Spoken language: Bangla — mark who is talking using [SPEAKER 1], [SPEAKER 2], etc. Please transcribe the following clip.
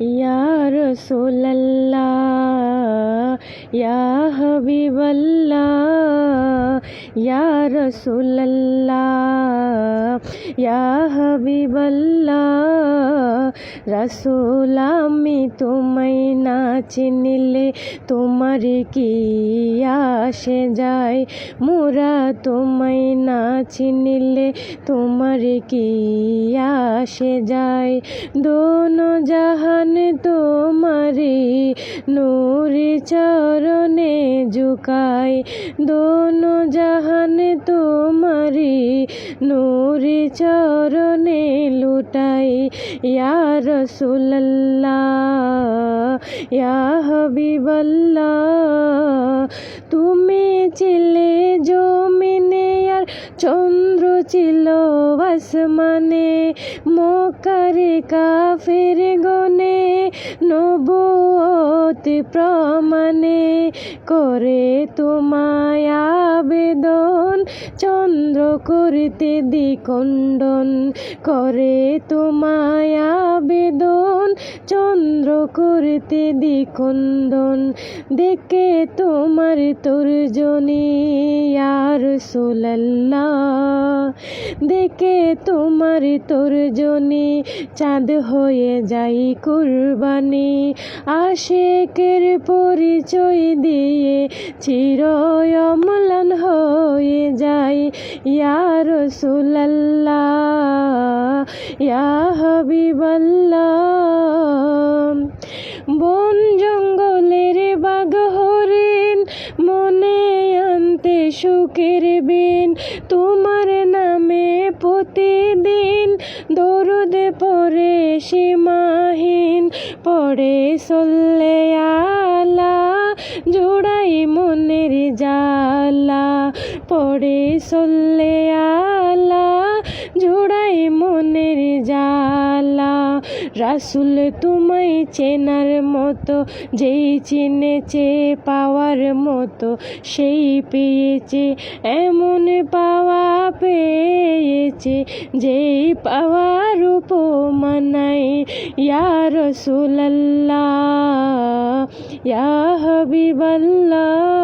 [SPEAKER 1] ইয়া রসুল্লাহ ইয়া হাবিবাল্লাহ, ইয়া রসুল্লাহ ইয়া হাবিবাল্লাহ, রাসূল আমি না চিনিলে তোমার কি আসে যায়? মোরা তোমায় না চিনিলে তোমার কি আসে যায়? দোনো জাহান তোমারি নূর চরণে ঝুকাই দোনো জাহান তোমারি নূর চরণে লুটাই ইয়া রসুল্লাহ ইয়া হাবিবাল্লাহ, তুমি ছিলে ছিল আসমানে মকারে কাফের গনে নবুয়ত প্রমাণে করে তোমায় আবেদন, চন্দ্র করিতে দ্বিখণ্ডন করে তোমায় আবেদন, চন্দ্র করিতে দ্বিখণ্ডন দেখে তোমার তর্জনী আর সোল্লাহ দেখে তোমার তর্জনী চাঁদ হয়ে যাই কুরবানি। আশেকের পরিচয় দিয়ে চির অম্লান হয়ে যায়। ইয়ার সুল্লাহ ইয়া হাবিবাল্লাহ, বন সুখের বিন তোমার নামে প্রতিদিন দরুদ পরে সীমাহীন, পড়ে সল্লে আলা, জোড়াই মনের জালা পড়ে সল্লে আলা, জোড়াই মনের জালা রাসুল তোমায় চেনার মতো, যেই চিনেছে পাওয়ার মতো, সেই পেয়েছে, এমন পাওয়া পেয়েছে, যেই পাওয়ার উপমানাই ইয়া রসুল্লাহ ইয়া হাবিবাল্লাহ।